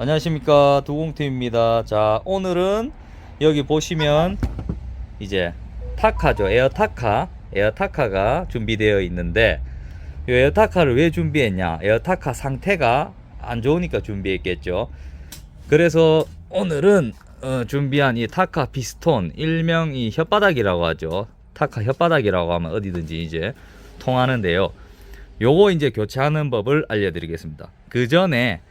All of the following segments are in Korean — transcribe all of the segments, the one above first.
안녕하십니까. 두공팀입니다. 자 오늘은 여기 보시면 이제 타카죠. 에어 타카. 에어 타카가 준비되어 있는데 이 에어 타카를 왜 준비했냐? 에어 타카 상태가 안 좋으니까 준비했겠죠. 그래서 오늘은 어, 준비한 이 타카 피스톤 일명 이 혓바닥이라고 하죠. 타카 혓바닥이라고 하면 어디든지 이제 통하는데요. 요거 이제 교체하는 법을 알려드리겠습니다. 그 전에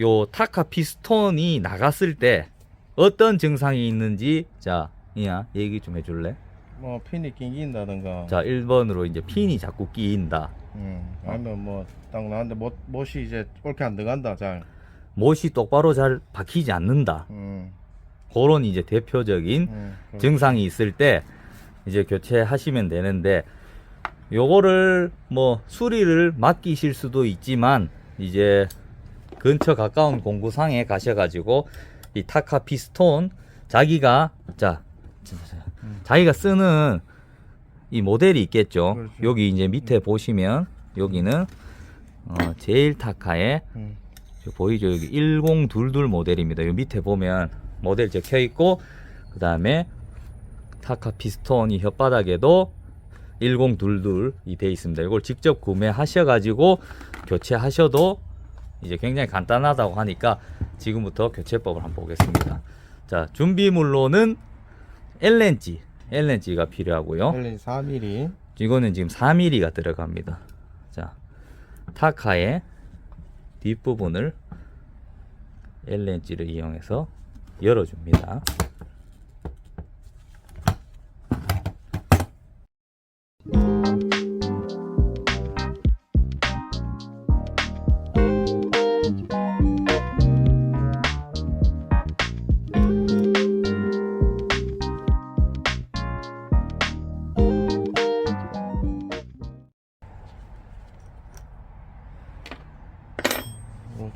요 타카 피스톤이 나갔을 때 어떤 증상이 있는지 자 이야 얘기 좀 해줄래? 뭐 핀이 낑긴다든가. 자 1번으로 이제 핀이 자꾸 끼인다. 음, 아니면 뭐딱 나는데 못, 못이 이제 옳게 안 들어간다 잘. 못이 똑바로 잘 박히지 않는다. 음, 그런 이제 대표적인 음, 그- 증상이 있을 때 이제 교체하시면 되는데 요거를 뭐 수리를 맡기실 수도 있지만 이제 근처 가까운 공구상에 가셔가지고 이 타카 피스톤 자기가 자, 자, 자, 음. 자기가 쓰는 이 모델이 있겠죠. 그렇죠. 여기 이제 밑에 보시면 여기는 어, 제일 타카의 음, 저 보이죠 여기 1022 모델입니다. 요 밑에 보면 모델 적혀 있고 그 다음에 타카 피스톤 이 혓바닥에도 1022이 돼 있습니다. 이걸 직접 구매하셔가지고 교체하셔도 이제 굉장히 간단하다고 하니까 지금부터 교체법을 한번 보겠습니다. 자 준비물로는 엘렌지, 엘렌지가 필요하고요. 헬렌 4mm 이거는 지금 4mm가 들어갑니다. 자, 타카의 뒷부분을 L렌치를 이용해서 열어줍니다.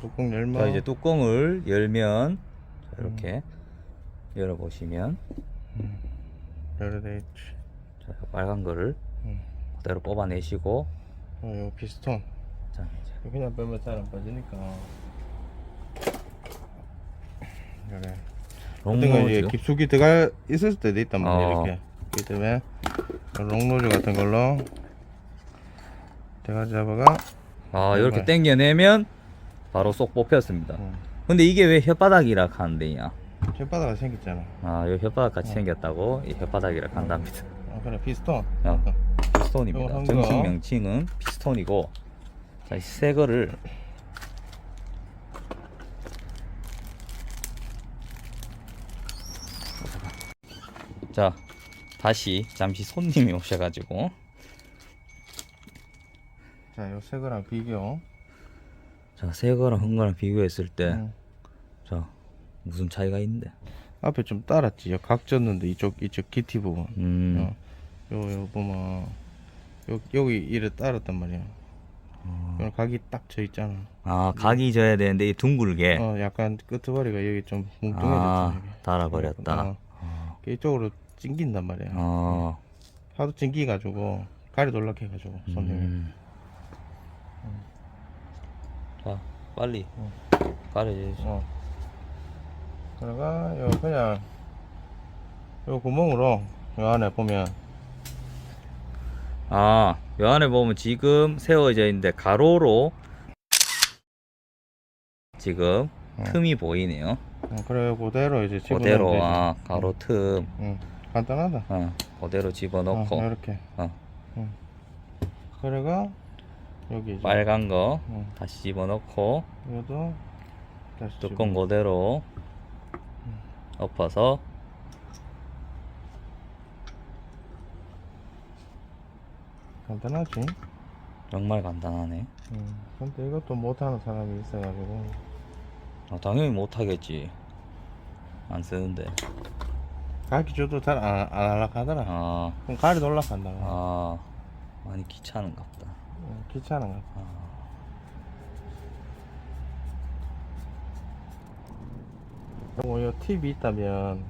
뚜껑 열면 자, 이제 뚜껑을 열면 자, 이렇게 열어 보시면 열어돼 있지. 자, 빨간 거를 음. 그대로 뽑아내시고 어, 요 피스톤. 자, 이제. 그냥 빼면 잘안 빠지니까. 그래 어떤 거 이제 깊숙이 들어가 있을 때도 있단 말이야 어. 이렇게. 그렇기 때문에 롱노즈 같은 걸로. 대가리 잡아가 아 이렇게 정말. 당겨내면 바로 쏙 뽑혔습니다. 음. 근데 이게 왜 혓바닥이라 하는데요? 혓바닥이 생겼잖아 아, 이 혓바닥 같이 어. 생겼다고 이 혓바닥이라 한답니다. 아 그래 피스톤 어, 피스톤입니다. 한 정식 거. 명칭은 피스톤이고, 자, 이새 거를 자, 다시 잠시 손님이 오셔가지고 자, 요 새 거랑 비교. 자, 새 거랑 한 거랑 비교했을 때, 음. 자, 무슨 차이가 있는데? 앞에 좀 따랐지. 요 각졌는데 이쪽 이쪽 기티 부분. 음, 어. 요, 요 보면 요, 여기 이래 따랐단 말이야. 어. 요 각이 딱 져 있잖아. 아, 각이 져야 되는데 이 둥글게 어, 약간 끄트머리가 여기 좀 아, 뭉뚱해졌잖아. 달아버렸다. 어, 이쪽으로 찡긴단 말이야. 어, 하도 찡기가지고 가리 놀락해가지고 손님이. 음. 자, 빨리 어. 가려주세요. 어. 그러가 요 그냥 요 구멍으로 요 안에 보면 아, 요 안에 보면 지금 세워져 있는데 가로로 지금 어. 틈이 보이네요. 어, 그래 그대로 이제 집어넣으면 그대로 되지. 아, 가로 틈, 응, 간단하다. 어, 그대로 집어넣고 어, 이렇게. 어. 응. 그래가 여기 이제 빨간 거 응. 다시 집어넣고 이것도 다시 뚜껑 그대로 엎어서 집어- 간단하지. 정말 간단하네. 응. 근데 이것도 못하는 사람이 있어가지고 아, 당연히 못하겠지. 안 쓰는데. 가르쳐 줘도 잘안안 할락하더라. 아, 그럼 가리 놀락한다. 아, 많이 귀찮은가 보다. 응, 귀찮은 거. 아. 뭐, 요 팁이 있다면,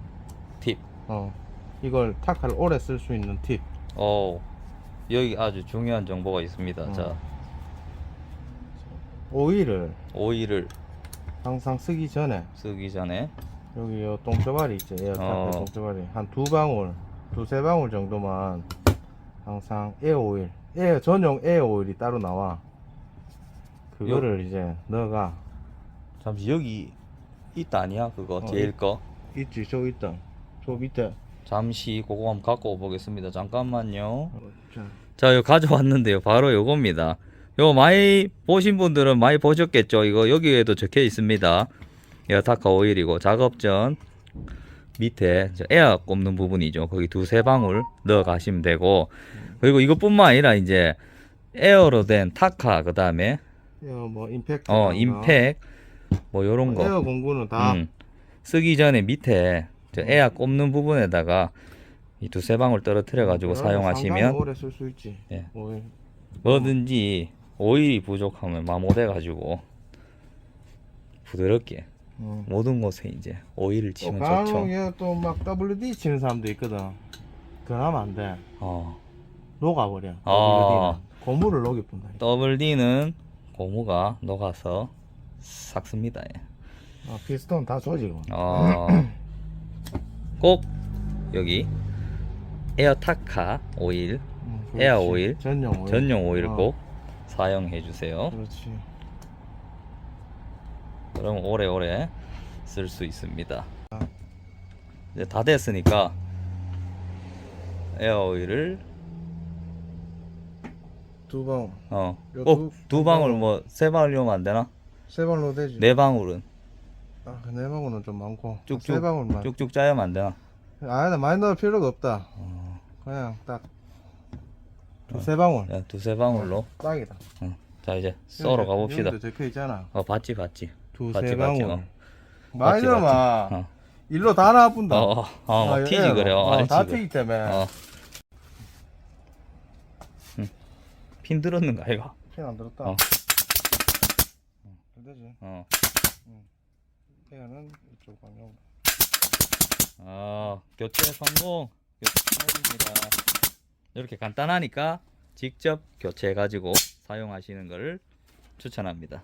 팁. 어, 이걸 타카를 오래 쓸 수 있는 팁. 어, 여기 아주 중요한 정보가 있습니다. 음. 자, 오일을 오일을 항상 쓰기 전에 쓰기 전에 여기 요 똥조발이 있죠 에어타크 어. 똥조발이 한 두 방울 두세 방울 정도만 항상 에어 오일 에어 전용 에어 오일이 따로 나와. 그거를 이제 넣어가 잠시 여기 있다 아니야? 그거 어, 제일 거? 있지 저 있다. 저 밑에. 잠시 그거 한번 갖고 오보겠습니다. 잠깐만요. 어, 자, 자, 요 가져왔는데요. 바로 요겁니다. 요 많이 보신 분들은 많이 보셨겠죠. 이거 여기에도 적혀 있습니다. 에어타카 오일이고 작업 전 밑에 저 에어 꼽는 부분이죠. 거기 두세 방울 넣어 가시면 되고 그리고 이것뿐만 아니라 이제 에어로 된 타카 그 다음에 에어 뭐 임팩트 어 임팩 뭐 요런 거 에어 공구는 다 음, 쓰기 전에 밑에 저 에어 꼽는 부분에다가 이 두세 방울 떨어뜨려 가지고 사용하시면 오래 쓸 수 있지 예. 오일. 뭐든지 오일이 부족하면 마모돼 가지고 부드럽게 음. 모든 곳에 이제 오일을 또 치면 간혹 좋죠. 얘 또막 WD 치는 사람도 있거든 그건 하면 안 돼 어. 녹아버려 아. WD는 고무를 녹이 뿐다 더블 D는 고무가 녹아서 삭습니다. 예. 아, 피스톤 다 조지고 어. 꼭 여기 에어타카 오일, 음, 에어. 오일, 전용 오일 전용 오일을 어, 꼭 사용해 주세요. 그렇지 그럼 오래오래 쓸 수 있습니다. 이제 다 됐으니까 에어 오일을 두 방울. 요 어꼭 두- 두 방울 뭐 세 방울 넣으면 안 되나? 세 방울 되지. 네 방울은? 아, 그네 방울은 좀 많고. 쭉쭉, 세 방울만. 쭉쭉 짜면 안 되나? 아니다 많이 넣을 필요가 없다. 어, 그냥 딱 두세 방울. 야, 두세 방울로. 딱이다. 어. 자 이제 썰어 가봅시다. 적혀 있잖아. 어 봤지 봤지. 두세 방울 맞지, 어. 많이 맞지, 넣으면 맞지. 어. 일로 다 나쁜다 어, 어, 어, 막 아, 튀지 예, 그래. 어, 어, 다. 튀기 때문에 어. 응. 핀 들었는 거 아이가? 핀안 들었다 어. 응, 되지 어. 이거는 이쪽 방향 아, 교체 성공. 교체 성공입니다. 이렇게 간단하니까 직접 교체해 가지고 사용하시는 것을 추천합니다.